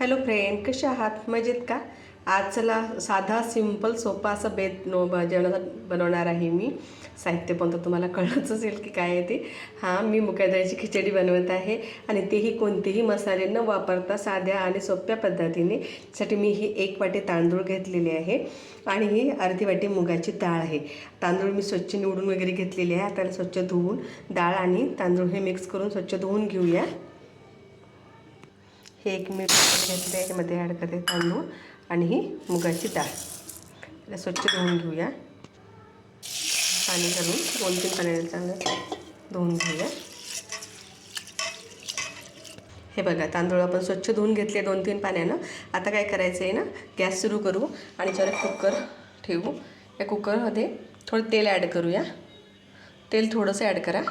Hello friend कसे आहात? मजेत का? आज चला साधा सिंपल सोपा असा बेत नो ब- जेवणाचा बनवणार आहे मी. साहित्य पण तर तुम्हाला कळलंच असेल की काय आहे ते. हां मी मुगाच्या खिचडी बनवत आहे आणि तेही कोणतेही मसाले न वापरता साध्या आणि सोप्या पद्धतीने. साठी मी ही एक वाटी तांदूळ घेतलेले आहे आणि ही अर्धी वाटी मुगाची डाळ आहे. तांदूळ मी स्वच्छ निवडून वगैरे घेतलेले आहे. त्याला स्वच्छ धुवून डाळ आणि तांदूळ हे मिक्स करून स्वच्छ धुवून घेऊया. हे एक मी घेतलं आहे यामध्ये ॲड करते तांदूळ आणि ही मुगाची डाळ. त्याला स्वच्छ धुवून घेऊया. पाणी घालून दोन तीन पाण्याने चांगलं धुवून घेऊया. हे बघा तांदूळ आपण स्वच्छ धुवून घेतले दोन तीन पाण्यानं. आता काय करायचं आहे ना गॅस सुरू करू आणि जरा कुकर ठेवू या कुकरमध्ये थोडं तेल ॲड करूया. तेल थोडंसं ॲड करा.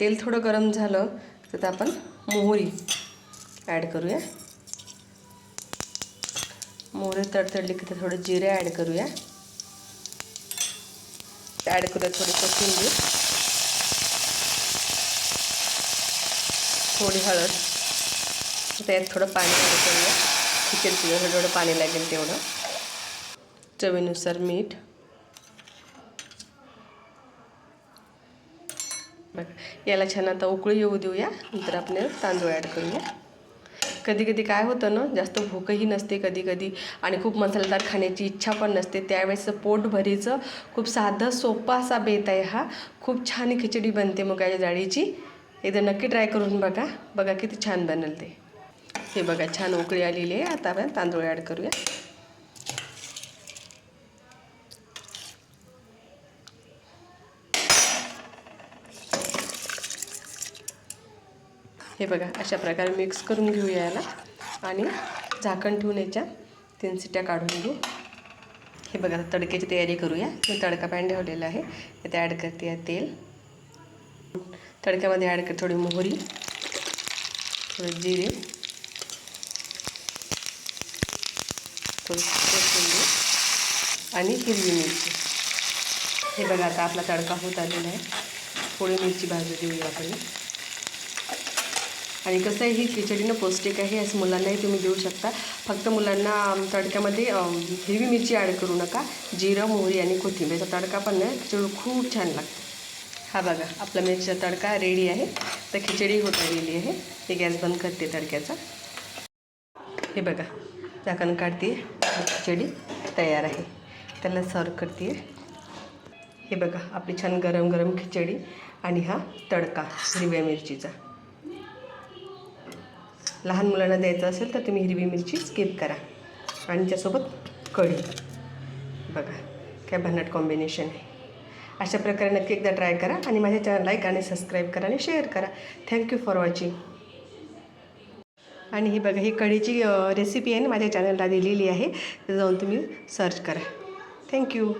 तेल थोडं गरम झालं तर आपण मोहरी ॲड करूया. मोहरी तडतडली की थोडं जिरे ॲड करूया. ॲड करूया थोडी कोथिंबीर. थोडी हळद. त्यात थोडं पाणी ॲड करूया. चिकन शिजवण्यासाठी थोडं पाणी लागेल तेवढं. चवीनुसार मीठ. याला छान आता उकळी येऊ देऊया. नंतर आपण तांदूळ ॲड करूया. कधी कधी काय होतं ना जास्त भूकही नसते कधी कधी आणि खूप मसालेदार खाण्याची इच्छा पण नसते. त्यावेळेस पोटभरीचं खूप साधं सोपा असा बेत आहे हा. खूप छान खिचडी बनते मुगाच्या डाळीची एकदा नक्की ट्राय करून बघा. बघा किती छान बनल ते. हे बघा छान उकळी आलेली आहे. आता आपण तांदूळ ॲड करूया. हे बघा अशा प्रकारे मिक्स करून घेऊया याला. आणि झाकण ठेवून याच्या तीन सिट्या काढून घेऊ. हे बघा तडक्याची तयारी करूया. मी तडका पॅन ठेवलेला आहे. त्यात ॲड करते तेल. तडक्यामध्ये ॲड कर थोडी मोहरी थोडं जिरे थोडी आणि हिरवी मिरची. हे बघा आता आपला तडका होत आलेला आहे. थोडी मिरची भाजू देऊया आपण. आणि कसं आहे ही खिचडी ना पौष्टिक आहे असं मुलांनाही तुम्ही देऊ शकता. फक्त मुलांना तडक्यामध्ये हिरवी मिरची ॲड करू नका. जिरं मोहरी आणि कोथिंबीरचा तडका पण नाही खिचडी खूप छान लागतो. हा बघा आपला मिरचीचा तडका रेडी आहे. तर खिचडी होत आलेली आहे. हे गॅस बंद करते तडक्याचा. हे बघा झाकण काढते खिचडी तयार आहे. त्याला सर्व करते हे बघा आपली छान गरम गरम खिचडी आणि हा तडका हिरव्या मिरचीचा. लहान मुलांना द्यायचं असेल तर तुम्ही हिरवी मिरची स्किप करा. आणि त्यासोबत कढी. बघा काय भन्नाट कॉम्बिनेशन आहे. अशा प्रकारे नक्की एकदा ट्राय करा आणि माझ्या चॅनल लाईक आणि सबस्क्राईब करा आणि शेअर करा. थँक्यू फॉर वॉचिंग आणि ही बघा ही कढीची रेसिपी आहे ना माझ्या चॅनलला दिलेली आहे. जाऊन तुम्ही सर्च करा. थँक्यू